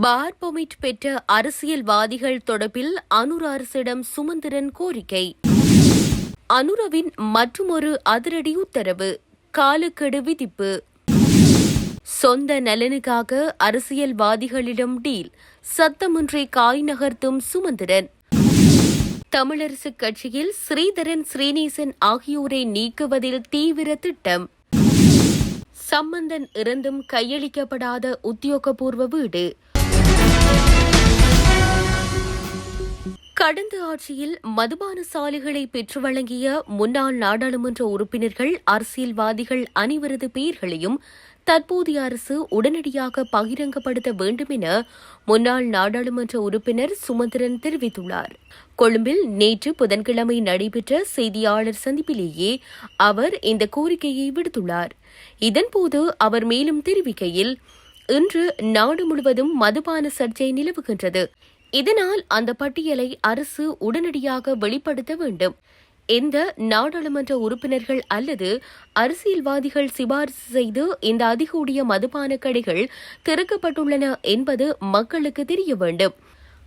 பார் permit பெற்ற அரசியல்வாதிகள் தொடர்பில் அனுர் அரசிடம் சுமந்திரன் கோரிக்கை. அனுரவின் மற்றுமொரு அதிரடி உத்தரவு காலக்கெடு விதிப்பு. சொந்த நலனுக்காக அரசியல்வாதிகளிடம் டீல் சத்தமின்றி காய் நகர்த்தும் சுமந்திரன். தமிழரசுக் கட்சியில் ஸ்ரீதரன் ஸ்ரீநேசன் ஆகியோரை நீக்குவதில் தீவிர திட்டம். சம்பந்தன் இறந்தும் கையளிக்கப்படாத உத்தியோகபூர்வ வீடு. கடந்த ஆட்சியில் மதுபான சாலைகளை பெற்று வழங்கிய முன்னாள் நாடாளுமன்ற உறுப்பினர்கள் அரசியல்வாதிகள் அனைவரது பெயர்களையும் தற்போதைய அரசு உடனடியாக பகிரங்கப்படுத்த வேண்டும் என முன்னாள் நாடாளுமன்ற உறுப்பினர் சுமந்திரன் தெரிவித்துள்ளார். கொழும்பில் நேற்று புதன்கிழமை நடைபெற்ற செய்தியாளர் சந்திப்பிலேயே அவர் இந்த கோரிக்கையை விடுத்துள்ளார். இதன்போது அவர் மேலும் தெரிவிக்கையில் இன்று நாடு முழுவதும் மதுபான சர்ச்சை நிலவுகின்றது. இதனால் அந்த பட்டியலை அரசு உடனடியாக வெளிப்படுத்த வேண்டும். எந்த நாடாளுமன்ற உறுப்பினர்கள் அல்லது அரசியல்வாதிகள் சிபாரிசு செய்து இந்த அதிகூடிய மதுபான கடைகள் திறக்கப்பட்டுள்ளன என்பது மக்களுக்கு தெரிய வேண்டும்.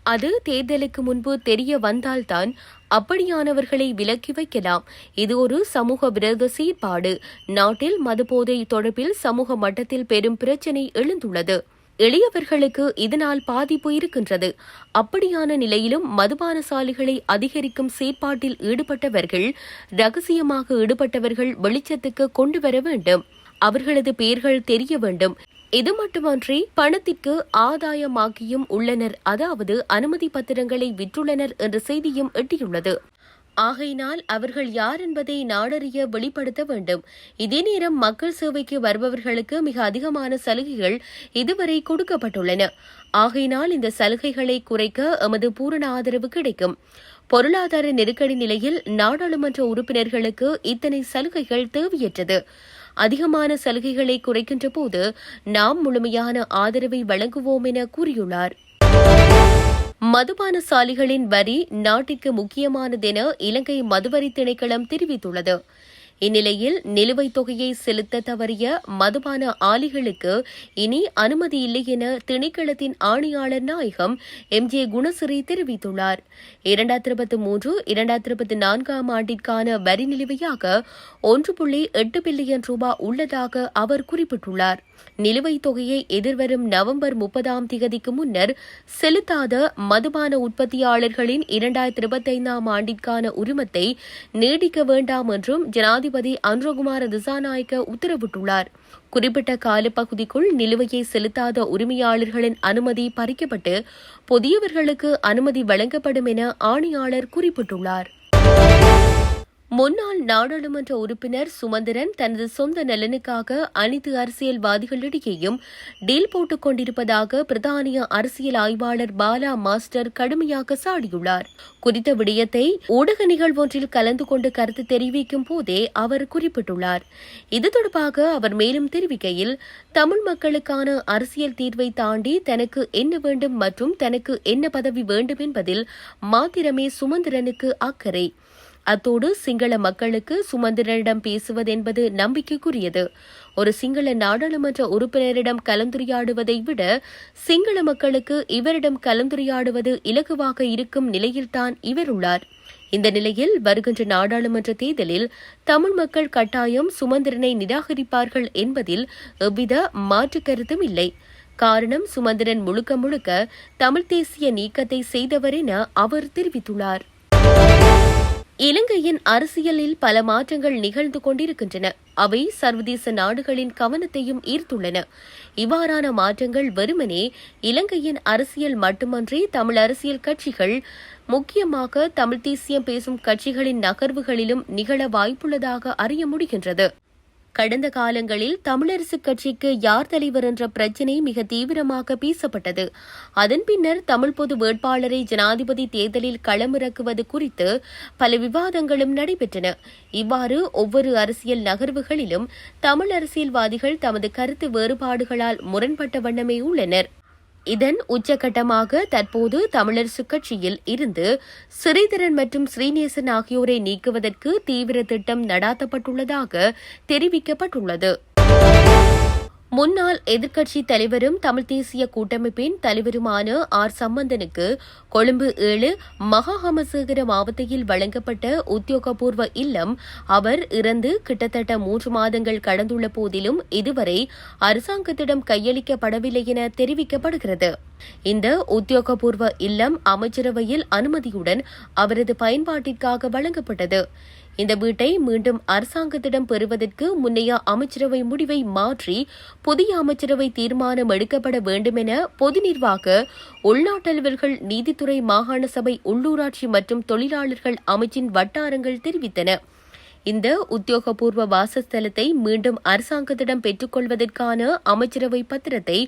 அது தேர்தலுக்கு முன்பு தெரிய வந்தால்தான் அப்படியானவர்களை விலக்கி வைக்கலாம். இது ஒரு சமூக விரோத சீர்பாடு நாட்டில் மதுபோதை தொடர்பில் சமூக மட்டத்தில் பெரும் பிரச்சினை எழுந்துள்ளது. எளியவர்களுக்கு இதனால் பாதிப்பு இருக்கின்றது. அப்படியான நிலையிலும் மதுபான சாலைகளை அதிகரிக்கும் செயற்பாட்டில் ஈடுபட்டவர்கள் ரகசியமாக ஈடுபட்டவர்கள் வெளிச்சத்துக்கு கொண்டு வர வேண்டும். அவர்களது பெயர்கள் தெரிய வேண்டும். இது மட்டுமன்றி பணத்திற்கு ஆதாயமாக்கியும் உள்ளனர். அதாவது அனுமதி பத்திரங்களை விற்றுள்ளனர் என்ற செய்தியும் எட்டியுள்ளது. ஆகையினால் அவர்கள் யார் என்பதை நாடறிய வெளிப்படுத்த வேண்டும். இதே நேரம் மக்கள் சேவைக்கு வருபவர்களுக்கு மிக அதிகமான சலுகைகள் இதுவரை கொடுக்கப்பட்டுள்ளன. ஆகையினால் இந்த சலுகைகளை குறைக்க எமது பூரண ஆதரவு கிடைக்கும். பொருளாதார நெருக்கடி நிலையில் நாடாளுமன்ற உறுப்பினர்களுக்கு இத்தனை சலுகைகள் தேவையற்றது. அதிகமான சலுகைகளை குறைக்கின்ற போது நாம் முழுமையான ஆதரவை வழங்குவோம் என கூறியுள்ளார். மதுபான சாலிகளின் வரி நாட்டிற்கு முக்கியமானதென இலங்கை மதுவரி திணைக்களம் தெரிவித்துள்ளது. இந்நிலையில் நிலுவைத் தொகையை செலுத்த தவறிய மதுபான ஆலைகளுக்கு இனி அனுமதி இல்லை என திணைக்களத்தின் ஆணையாளர் நாயகம் எம் ஜே குணசிறி தெரிவித்துள்ளார். இரண்டாயிரத்தி இருபத்தி மூன்று இரண்டாயிரத்தி இருபத்தி நான்காம் ஆண்டிற்கான வரி நிலுவையாக ஒன்று புள்ளி எட்டு பில்லியன் ரூபாய் உள்ளதாக அவர் குறிப்பிட்டுள்ளார். நிலுவைத் தொகையை எதிர்வரும் நவம்பர் முப்பதாம் தேதிக்கு முன்னர் செலுத்தாத மதுபான உற்பத்தியாளர்களின் இரண்டாயிரத்தி இருபத்தைந்தாம் ஆண்டிற்கான உரிமத்தை நீடிக்க வேண்டாம் என்றும் ஜனாதிபதி அன்ரகுமார திசாநாயக்க உத்தரவிட்டுள்ளார். குறிப்பிட்ட காலப்பகுதிக்குள் நிலுவையை செலுத்தாத உரிமையாளர்களின் அனுமதி பறிக்கப்பட்டு புதியவர்களுக்கு அனுமதி வழங்கப்படும் என ஆணையாளர் குறிப்பிட்டுள்ளார். முன்னாள் நாடாளுமன்ற உறுப்பினர் சுமந்திரன் தனது சொந்த நலனுக்காக அனைத்து அரசியல்வாதிகளிடையேயும் டீல் போட்டுக் கொண்டிருப்பதாக பிரதானிய அரசியல் ஆய்வாளர் பாலா மாஸ்டர் கடுமையாக சாடியுள்ளார். குறித்த விடயத்தை ஊடக நிகழ்வொன்றில் கலந்து கொண்டு கருத்து தெரிவிக்கும் போதே அவர் குறிப்பிட்டுள்ளார். இது தொடர்பாக அவர் மேலும் தெரிவிக்கையில் தமிழ் மக்களுக்கான அரசியல் தீர்வை தாண்டி தனக்கு என்ன வேண்டும் மற்றும் தனக்கு என்ன பதவி வேண்டும் என்பதில் மாத்திரமே சுமந்திரனுக்கு அக்கறை. அத்தோடு சிங்கள மக்களுக்கு சுமந்திரனிடம் பேசுவது என்பது நம்பிக்கைக்குரியது. ஒரு சிங்கள நாடாளுமன்ற உறுப்பினரிடம் கலந்துரையாடுவதை விட சிங்கள மக்களுக்கு இவரிடம் கலந்துரையாடுவது இலகுவாக இருக்கும் நிலையில்தான் இவர் உள்ளார். இந்த நிலையில் வருகின்ற நாடாளுமன்ற தேர்தலில் தமிழ் மக்கள் கட்டாயம் சுமந்திரனை நிராகரிப்பார்கள் என்பதில் எவ்வித மாற்று கருத்தும் இல்லை. காரணம் சுமந்திரன் முழுக்க முழுக்க தமிழ் தேசிய நீக்கத்தை செய்தவர் என அவர் தெரிவித்துள்ளார். இலங்கையின் அரசியலில் பல மாற்றங்கள் நிகழ்ந்து கொண்டிருக்கின்றன. அவை சர்வதேச நாடுகளின் கவனத்தையும் ஈர்த்துள்ளன. இவ்வாறான மாற்றங்கள் வெறுமனே இலங்கையின் அரசியல் மட்டுமன்றி தமிழ் அரசியல் கட்சிகள் முக்கியமாக தமிழ் தேசியம் பேசும் கட்சிகளின் நகர்வுகளிலும் நிகழ வாய்ப்புள்ளதாக அறிய முடிகின்றது. கடந்த காலங்களில் தமிழரசுக் கட்சிக்கு யார் தலைவர் என்ற பிரச்சினை மிக தீவிரமாக பேசப்பட்டது. அதன் பின்னர் தமிழ் பொது வேட்பாளரை ஜனாதிபதி தேர்தலில் களமிறக்குவது குறித்து பல விவாதங்களும் நடைபெற்றன. இவ்வாறு ஒவ்வொரு அரசியல் நகர்வுகளிலும் தமிழ் அரசியல்வாதிகள் தமது கருத்து வேறுபாடுகளால் முரண்பட்ட வண்ணமே உள்ளனர். இதன் உச்சகட்டமாக தற்போது தமிழரசுக் கட்சியில் இருந்து ஸ்ரீதரன் மற்றும் ஸ்ரீநேசன் ஆகியோரை நீக்குவதற்கு தீவிர திட்டம் நடாத்தப்பட்டுள்ளதாக தெரிவிக்கப்பட்டுள்ளது. முன்னாள் எதிர்க்கட்சித் தலைவரும் தமிழ் தேசிய கூட்டமைப்பின் தலைவருமான ஆர் சம்பந்தனுக்கு கொழும்பு ஏழு மகாஹமசேகர மாவட்டத்தில் வழங்கப்பட்ட உத்தியோகபூர்வ இல்லம் அவர் இறந்து கிட்டத்தட்ட மூன்று மாதங்கள் கடந்துள்ள போதிலும் இதுவரை அரசாங்கத்திடம் கையளிக்கப்படவில்லை என தெரிவிக்கப்படுகிறது. இந்த உத்தியோகபூர்வ இல்லம் அமைச்சரவையில் அனுமதியுடன் அவரது பயன்பாட்டிற்காக வழங்கப்பட்டது. இந்த வீட்டை மீண்டும் அரசாங்கத்திடம் பெறுவதற்கு முன்னைய அமைச்சரவை முடிவை மாற்றி புதிய அமைச்சரவை தீர்மானம் எடுக்கப்பட வேண்டும் என பொது நிர்வாக உள்நாட்டலுவல்கள் நீதித்துறை மாகாண சபை உள்ளூராட்சி மற்றும் தொழிலாளர்கள் அமைச்சின் வட்டாரங்கள் தெரிவித்தன. இந்த உத்தியோகபூர்வ வாசஸ்தலத்தை மீண்டும் அரசாங்கத்திடம் பெற்றுக்கொள்வதற்கான அமைச்சரவை பத்திரத்தை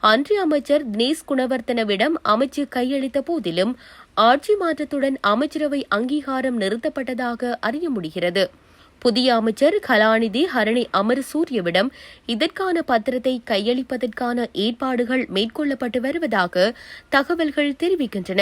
அன்றைய அமைச்சர் தினேஷ் குணவர்த்தனவிடம் அமைச்சு கையளித்த போதிலும் ஆட்சி மாற்றத்துடன் அமைச்சரவை அங்கீகாரம் நிறுத்தப்பட்டதாக அறிய முடிகிறது. புதிய அமைச்சர் கலாநிதி ஹரணி அமரசூரியவிடம் இதற்கான பத்திரத்தை கையளிப்பதற்கான ஏற்பாடுகள் மேற்கொள்ளப்பட்டு வருவதாக தகவல்கள் தெரிவிக்கின்றன.